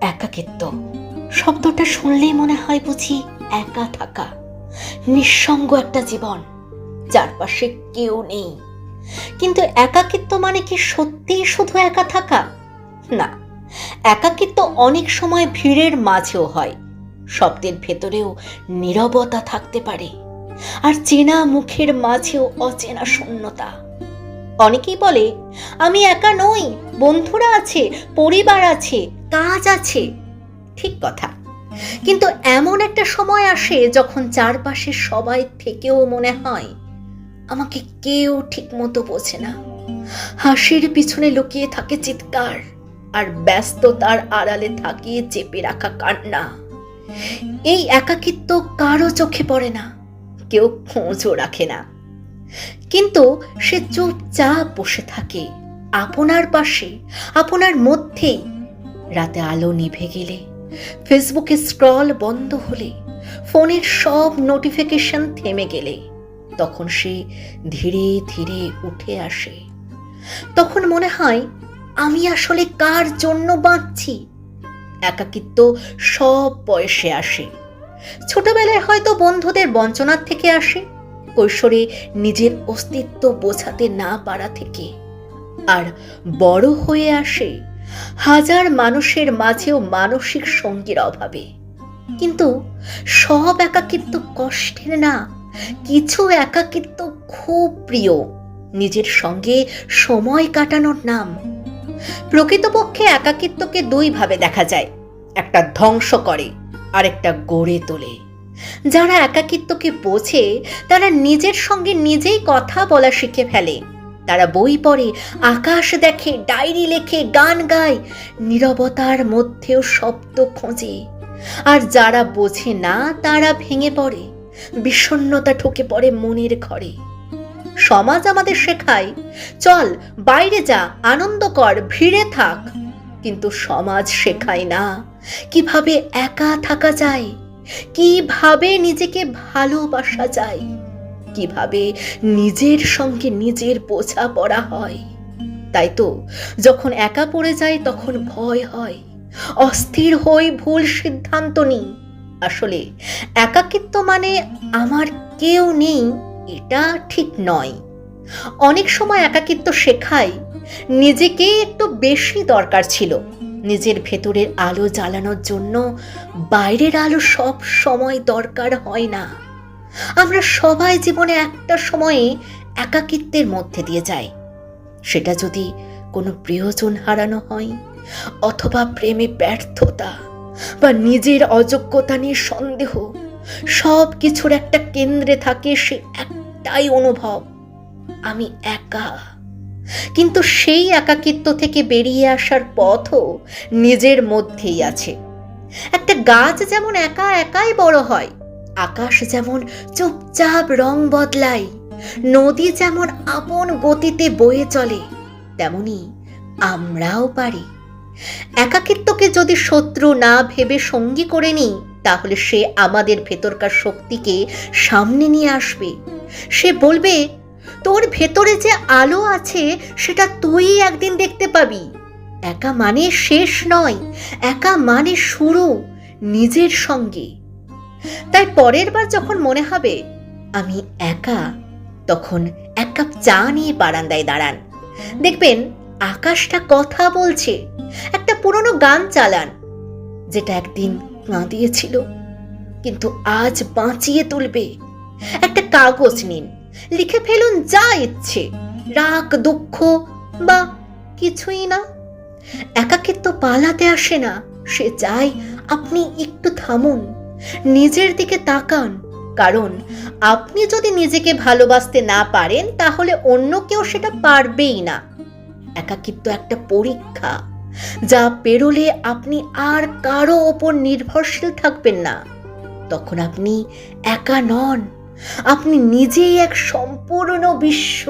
একাকিত্ব। শব্দটা শুনলেই মনে হয় বুঝি একা থাকা। নিঃসঙ্গ একটা জীবন চারপাশে কেউ নেই। কিন্তু একাকিত্ব মানে কি সত্যিই শুধু একা থাকা? না, একাকিত্ব অনেক সময় ভিড়ের মাঝেও হয়। শব্দের ভেতরেও নীরবতা থাকতে পারে। আর চেনা মুখের মাঝেও অচেনা শূন্যতা। অনেকেই বলে, আমি একা নই, বন্ধুরা আছে, পরিবার আছে, কাজ আছে। ঠিক কথা। কিন্তু এমন একটা সময় আসে যখন চারপাশে সবাই থেকেও মনে হয়, আমাকে কেউ ঠিক মতো বোঝে না। হাসির পিছনে লুকিয়ে থাকে চিৎকার আর ব্যস্ততার আড়ালে থাকে চেপে রাখা কান্না। এই একাকিত্ব কারও চোখে পড়ে না, কেউ খোঁজও রাখে না। কিন্তু সে চুপচাপ বসে থাকে। আপনার পাশে, আপনার মধ্যেই রাতে আলো নিভে গেলে, ফেসবুকে স্ক্রল বন্ধ হলে, ফোনের সব নোটিফিকেশন থেমে গেলে, তখন সে ধীরে ধীরে উঠে আসে। তখন মনে হয়, আমি আসলে কার জন্য বাঁচছি? একাকিত্ব সব বয়সে আসে। ছোটবেলায় হয়তো বন্ধুদের বঞ্চনার থেকে আসে কৈশোরে নিজের অস্তিত্ব বোঝাতে না পারা থেকে আর বড় হয়ে আসে হাজার মানুষের মাঝেও মানসিক সঙ্গীর অভাবে। কিন্তু সব একাকিত্ব কষ্টের না, কিছু একাকিত্ব খুব প্রিয় নিজের সঙ্গে সময় কাটানোর নাম। প্রকৃতপক্ষে একাকিত্বকে দুই ভাবে দেখা যায়, একটা ধ্বংস করে আর একটা গড়ে তোলে। যারা একাকিত্বকে বোঝে, তারা নিজের সঙ্গে নিজেই কথা বলা শিখে ফেলে। তারা বই পড়ে, আকাশ দেখে, ডায়েরি লেখে, গান গায়, নীরবতার মধ্যেও শব্দ খোঁজে। আর যারা বোঝে না, তারা ভেঙে পড়ে, বিষণ্ণতা ঠকে পড়ে মনের ঘরে। সমাজ আমাদের শেখায়, চল, বাইরে যা, আনন্দ কর, ভিড়ে থাক। কিন্তু সমাজ শেখায় না, কীভাবে একা থাকা যায়? কীভাবে নিজেকে ভালোবাসা যায়? কীভাবে নিজের সঙ্গে নিজের বোঝা পড়া হয়? তাই তো, যখন একা পড়ে যায় তখন ভয় হয়। অস্থির হই ভুল সিদ্ধান্ত নিই। আসলে, একাকিত্ব মানে আমার কেউ নেই, এটা ঠিক নয়। অনেক সময় একাকিত্ব শেখায় নিজেকে একটু বেশি দরকার ছিল। নিজের ভেতরের আলো জ্বালানোর জন্য বাইরের আলো সব সময় দরকার হয় না। আমরা সবাই জীবনে একটা সময়ে একাকিত্বের মধ্যে দিয়ে যাই। সেটা যদি কোনো প্রিয়জন হারানো হয়, অথবা প্রেমে ব্যর্থতা বা নিজের অযোগ্যতা নিয়ে সন্দেহ, সব কিছুর একটা কেন্দ্রে থাকে সে একটাই অনুভব, আমি একা। কিন্তু সেই একাকিত্ব থেকে বেরিয়ে আসার পথও নিজের মধ্যেই আছে। একটা গাছ যেমন একা একাই বড় হয়, আকাশ যেমন চুপচাপ রং বদলায়, নদী যেমন আপন গতিতে বয়ে চলে, তেমনি আমরাও পারি। একাকিত্বকে যদি শত্রু না ভেবে সঙ্গী করে নিই, তাহলে সে আমাদের ভেতরকার শক্তিকে সামনে নিয়ে আসবে। সে বলবে তোর ভেতরে যে আলো আছে, সেটা তুই একদিন দেখতে পাবি। একা মানে শেষ নয়, একা মানে শুরু, নিজের সঙ্গে। তাই পরের বার যখন মনে হবে, আমি একা, তখন এক কাপ চা নিয়ে বারান্দায় দাঁড়ান। দেখবেন, আকাশটা কথা বলছে, একটা পুরনো গান চালান, যেটা একদিন কাঁদিয়েছিল, কিন্তু আজ বাঁচিয়ে তুলবে। একটা কাগজ নিন লিখে ফেলুন যা ইচ্ছে। রাগ, দুঃখ বা কিছুই না। একাকিত্ব পালাতে আসে না, সে চাই আপনি একটু থামুন, নিজের দিকে তাকান। কারণ আপনি যদি নিজেকে ভালোবাসতে না পারেন, তাহলে অন্য কেউ সেটা পারবেই না। একাকিত্ব একটা পরীক্ষা, যা পেরোলে আপনি আর কারও ওপর নির্ভরশীল থাকবেন না। তখন আপনি একা নন। আপনি নিজেই এক সম্পূর্ণ বিশ্ব।